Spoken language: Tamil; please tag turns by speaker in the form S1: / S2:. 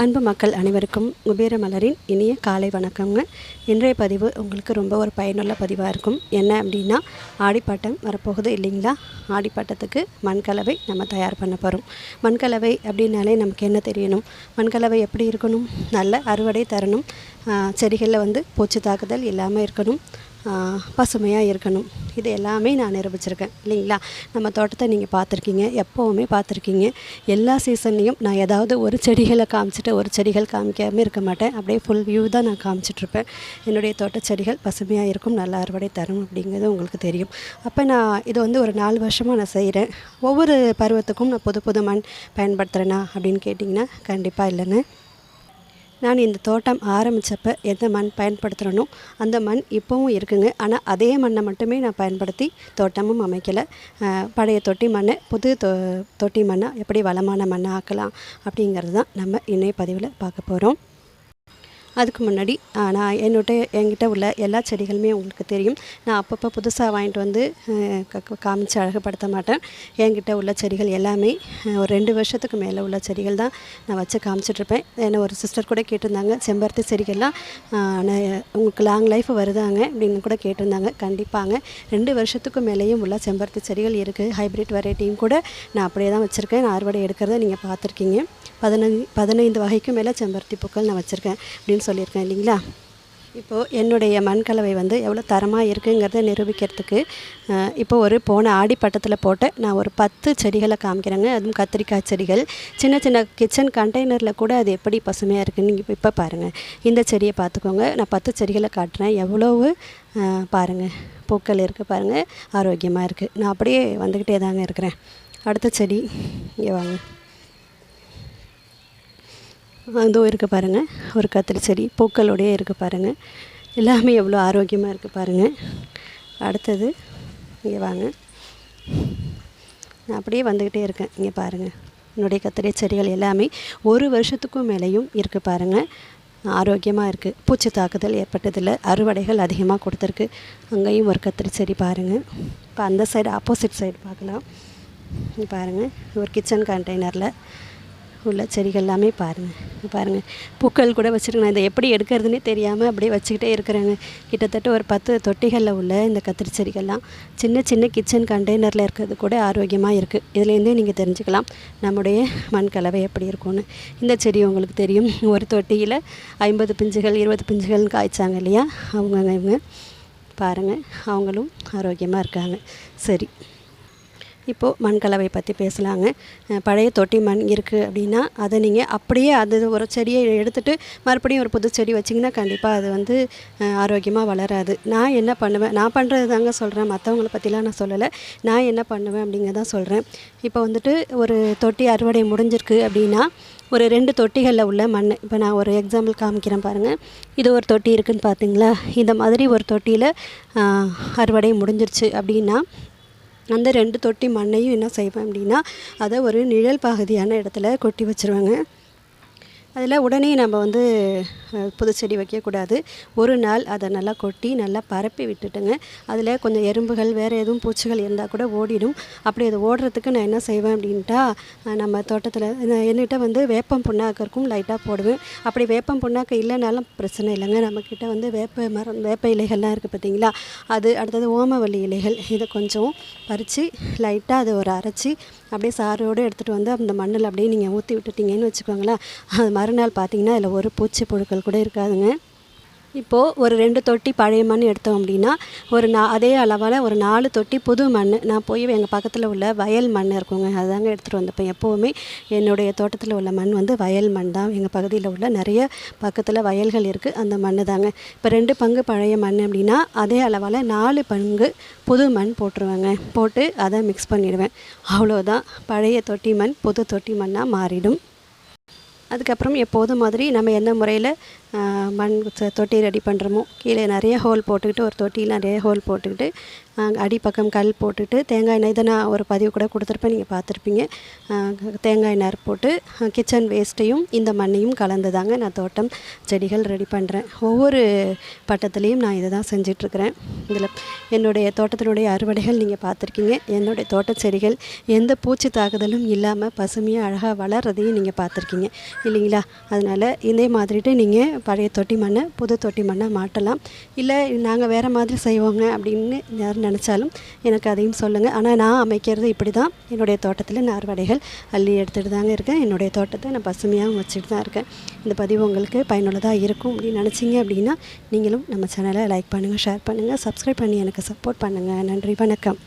S1: அன்பு மக்கள் அனைவருக்கும் குபேர மலரின் இனிய காலை வணக்கங்க இன்றைய பதிவு உங்களுக்கு ரொம்ப ஒரு பயனுள்ள பதிவாக இருக்கும். என்ன அப்படின்னா ஆடிப்பாட்டம் வரப்போகுது இல்லைங்களா? ஆடிப்பாட்டத்துக்கு மண்கலவை நம்ம தயார் பண்ண போகிறோம் மண்கலவை அப்படின்னாலே நமக்கு என்ன தெரியணும்? மண்கலவை எப்படி இருக்கணும்? நல்ல அறுவடை தரணும். செடிகளில் வந்து பூச்சி தாக்குதல் இல்லாமல் இருக்கணும். பசுமையாக இருக்கணும். இது எல்லாமே நான் நிரூபிச்சிருக்கேன். இல்லைங்களா? நம்ம தோட்டத்தை நீங்கள் பார்த்துருக்கீங்க. எப்போவுமே பார்த்துருக்கீங்க. எல்லா சீசன்லேயும் நான் ஏதாவது ஒரு செடிகளை காமிச்சிட்டு ஒரு செடிகள் காமிக்காமல் இருக்க மாட்டேன். அப்படியே ஃபுல் வியூ தான் நான் காமிச்சிட்ருப்பேன். என்னுடைய தோட்ட செடிகள் பசுமையாக இருக்கும். நல்ல அறுவடை தரும் அப்படிங்கிறது உங்களுக்கு தெரியும். அப்போ நான் இது வந்து ஒரு நாலு வருஷமாக நான் செய்கிறேன் ஒவ்வொரு பருவத்துக்கும் நான் புது புது மண் பயன்படுத்துகிறேனா அப்படின்னு கேட்டிங்கன்னா கண்டிப்பாக இல்லைன்னு நான் இந்த தோட்டம் ஆரம்பித்தப்ப எந்த மண் பயன்படுத்துகிறனோ அந்த மண் இப்போவும் இருக்குங்க. ஆனால் அதே மண்ணை மட்டுமே நான் பயன்படுத்தி தோட்டமும் அமைக்கலை. பழைய தொட்டி மண்ணை புது தொ தொட்டி மண்ணை எப்படி வளமான மண்ணை ஆக்கலாம் அப்படிங்கிறது தான் நம்ம இணைய பதிவில் பார்க்க போகிறோம் அதுக்கு முன்னாடி நான் என்னோட என்கிட்ட உள்ள எல்லா செடிகளுமே உங்களுக்கு தெரியும். நான் அப்பப்போ புதுசாக வாங்கிட்டு வந்து காமிச்சு அழகுப்படுத்த மாட்டேன். என்கிட்ட உள்ள செடிகள் எல்லாமே ஒரு ரெண்டு வருஷத்துக்கு மேலே உள்ள செடிகள் தான் நான் வச்சு காமிச்சிட்ருப்பேன். என்னை ஒரு சிஸ்டர் கூட கேட்டிருந்தாங்க செம்பருத்தி செடிகள்லாம் நான் உங்களுக்கு லாங் லைஃப் வருதாங்க அப்படின்னு கூட கேட்டிருந்தாங்க கண்டிப்பாங்க. ரெண்டு வருஷத்துக்கு மேலேயும் உள்ள செம்பருத்தி செடிகள் இருக்குது ஹைப்ரிட் வெரைட்டியும் கூட நான் அப்படியே தான் வச்சுருக்கேன். நான் அறுவடை எடுக்கிறத நீங்கள் பார்த்துருக்கீங்க. பதினஞ்சு பதினைந்து வகைக்கும் மேலே செம்பருத்தி பூக்கள் நான் வச்சுருக்கேன் அப்படின்னு சொல்லியிருக்கேன் இல்லைங்களா? இப்போது என்னுடைய மண்கலவை வந்து எவ்வளோ தரமாக இருக்குங்கிறத நிரூபிக்கிறதுக்கு இப்போ ஒரு போன ஆடி பட்டத்தில் போட்டு நான் ஒரு பத்து செடிகளை காமிக்கிறேங்க. அதுவும் கத்திரிக்காய் செடிகள். சின்ன சின்ன கிச்சன் கண்டெய்னரில் கூட அது எப்படி பசுமையாக இருக்குன்னு நீங்கள் இப்போ பாருங்கள் இந்த செடியை பார்த்துக்கோங்க. நான் பத்து செடிகளை காட்டுறேன். எவ்வளவு பாருங்கள் பூக்கள் இருக்குது பாருங்கள் ஆரோக்கியமாக இருக்குது நான் அப்படியே வந்துக்கிட்டே தாங்க இருக்கிறேன். அடுத்த செடி இங்கே வாங்க. அதோ இருக்குது பாருங்கள் ஒரு கத்திரி செடி பூக்களோடையே இருக்குது பாருங்கள் எல்லாமே எவ்வளோ ஆரோக்கியமாக இருக்குது பாருங்கள் அடுத்தது இங்கே வாங்க. நான் அப்படியே வந்துக்கிட்டே இருக்கேன். இங்கே பாருங்கள் என்னுடைய கத்திரி செடிகள் எல்லாமே ஒரு வருஷத்துக்கும் மேலேயும் இருக்குது பாருங்கள் ஆரோக்கியமாக இருக்குது பூச்சி தாக்குதல் ஏற்பட்டதில் அறுவடைகள் அதிகமாக கொடுத்துருக்கு. அங்கேயும் ஒரு கத்திரி செடி பாருங்கள் இப்போ அந்த சைடு ஆப்போசிட் சைடு பார்க்கலாம். பாருங்கள் ஒரு கிச்சன் கண்டெய்னரில் உள்ள செடிகள் எல்லாமே பாருங்கள் பாருங்கள் பூக்கள் கூட வச்சுருக்கேன். இதை எப்படி எடுக்கிறதுனே தெரியாமல் அப்படியே வச்சுக்கிட்டே இருக்கிறேங்க. கிட்டத்தட்ட ஒரு பத்து தொட்டிகளில் உள்ள இந்த கத்திரி செடிகள்லாம் சின்ன சின்ன கிச்சன் கண்டெய்னரில் இருக்கிறது கூட ஆரோக்கியமாக இருக்குது இதுலேருந்தே நீங்கள் தெரிஞ்சுக்கலாம் நம்முடைய மண் கலவை எப்படி இருக்கும்னு. இந்த செடி உங்களுக்கு தெரியும். ஒரு தொட்டியில் ஐம்பது பிஞ்சுகள் இருபது பிஞ்சுகள்னு காய்ச்சாங்க இல்லையா? அவங்க இவங்க. பாருங்கள் அவங்களும் ஆரோக்கியமாக இருக்காங்க. சரி. இப்போது மண் கலவை பற்றி பேசலாங்க பழைய தொட்டி மண் இருக்குது அப்படின்னா அதை நீங்கள் அப்படியே அது ஒரு செடியை எடுத்துகிட்டு மறுபடியும் ஒரு புது செடி வச்சிங்கன்னா கண்டிப்பாக அது வந்து ஆரோக்கியமாக வளராது. நான் என்ன பண்ணுவேன்? நான் பண்ணுறது தாங்க சொல்கிறேன் மற்றவங்கள பற்றிலாம் நான் சொல்லலை. நான் என்ன பண்ணுவேன் அப்படிங்கிறதான் சொல்கிறேன் இப்போ வந்துட்டு ஒரு தொட்டி அறுவடை முடிஞ்சிருக்கு அப்படின்னா ஒரு ரெண்டு தொட்டிகளில் உள்ள மண். இப்போ நான் ஒரு எக்ஸாம்பிள் காமிக்கிறேன் பாருங்கள் இது ஒரு தொட்டி இருக்குதுன்னு பார்த்தீங்களா இந்த மாதிரி ஒரு தொட்டியில் அறுவடை முடிஞ்சிருச்சு அப்படின்னா அந்த ரெண்டு தொட்டி மண்ணையும் என்ன செய்வேன் அப்படின்னா அதை ஒரு நிழல் பகுதியான இடத்துல கொட்டி வச்சுருவேங்க. அதில் உடனே நம்ம வந்து புது செடி வைக்கக்கூடாது. ஒரு நாள் அதை நல்லா கொட்டி நல்லா பரப்பி விட்டுட்டுங்க. அதில் கொஞ்சம் எறும்புகள் வேறு எதுவும் பூச்சிகள் இருந்தால் கூட ஓடிடும். அப்படி அது ஓடுறதுக்கு நான் என்ன செய்வேன் அப்படின்ட்டா நம்ம தோட்டத்தில் என்கிட்ட வந்து வேப்பம் புண்ணாக்கு இருக்கும் லைட்டாக போடுவேன். அப்படி வேப்பம் புண்ணாக்கு இல்லைனாலும் பிரச்சனை இல்லைங்க. நம்மக்கிட்ட வந்து வேப்ப மரம் வேப்ப இலைகள்லாம் இருக்குது பார்த்தீங்களா? அது அடுத்தது ஓமவல்லி இலைகள் இதை கொஞ்சம் பறித்து லைட்டாக அதை ஒரு அரைச்சி அப்படியே சாரோடு எடுத்துகிட்டு வந்து அந்த மண்ணில் அப்படியே நீங்கள் ஊற்றி விட்டுட்டிங்கன்னு வச்சுக்கோங்களேன். அது மறுநாள் பார்த்தீங்கன்னா அதில் ஒரு பூச்சி புழுக்கள் கூட இருக்காதுங்க. இப்போது ஒரு ரெண்டு தொட்டி பழைய மண் எடுத்தோம் அப்படின்னா ஒரு நா அதே அளவால் ஒரு நாலு தொட்டி புது மண். நான் போய் எங்கள் பக்கத்தில் உள்ள வயல் மண் இருக்குங்க. அதாங்க எடுத்துகிட்டு வந்தப்போ எப்போவுமே என்னுடைய தோட்டத்தில் உள்ள மண் வந்து வயல் மண் தான். எங்கள் பகுதியில் உள்ள நிறைய பக்கத்தில் வயல்கள் இருக்குது அந்த மண் தாங்க. இப்போ ரெண்டு பங்கு பழைய மண் அப்படின்னா அதே அளவால் நாலு பங்கு புது மண் போட்டுருவேங்க. போட்டு அதை மிக்ஸ் பண்ணிடுவேன். அவ்வளோதான் பழைய தொட்டி மண் புது தொட்டி மண்ணாக மாறிடும். அதுக்கப்புறம் எப்போதும் மாதிரி நம்ம எந்த முறையில் மண் ச- தொட்டி ரெடி பண்ணுறோமோ கீழே நிறைய ஹோல் போட்டுக்கிட்டு ஒரு தொட்டியில் நிறைய ஹோல் போட்டுக்கிட்டு அடிப்பக்கம் கல் போட்டுட்டு தேங்காய் எண்ணெய் இதை நான் ஒரு பதிவு கூட கொடுத்துருப்பேன் நீங்கள் பார்த்துருப்பீங்க. தேங்காய் எண்ணெய் போட்டு கிச்சன் வேஸ்ட்டையும் இந்த மண்ணையும் கலந்து தாங்க நான் தோட்டம் செடிகள் ரெடி பண்ணுறேன் ஒவ்வொரு பட்டத்துலேயும் நான் இதை தான் செஞ்சிட்ருக்கிறேன். இதில் என்னுடைய தோட்டத்தினுடைய அறுவடைகள் நீங்கள் பார்த்துருக்கீங்க. என்னுடைய தோட்ட செடிகள் எந்த பூச்சி தாக்குதலும் இல்லாமல் பசுமையாக அழகாக வளர்றதையும் நீங்கள் பார்த்துருக்கீங்க. இல்லைங்களா? அதனால் இதே மாதிரிட்டு நீங்கள் பழைய தொட்டி மண்ணை புது தொட்டி மண்ணை மாட்டலாம் இல்லை நாங்கள் வேறு மாதிரி செய்வோங்க அப்படின்னு யார் நினச்சாலும் எனக்கு அதையும் சொல்லுங்கள் ஆனால் நான் அமைக்கிறது இப்படி தான் என்னுடைய தோட்டத்தில் நான் அறுவடைகள் அள்ளி எடுத்துகிட்டு தாங்க இருக்கேன். என்னுடைய தோட்டத்தை நான் பசுமையாகவும் வச்சுட்டு தான் இருக்கேன். இந்த பதிவு உங்களுக்கு பயனுள்ளதாக இருக்கும் அப்படின்னு நினச்சிங்க அப்படின்னா நீங்களும் நம்ம சேனலை லைக் பண்ணுங்கள் ஷேர் பண்ணுங்கள் சப்ஸ்கிரைப் பண்ணி எனக்கு சப்போர்ட் பண்ணுங்கள் நன்றி வணக்கம்.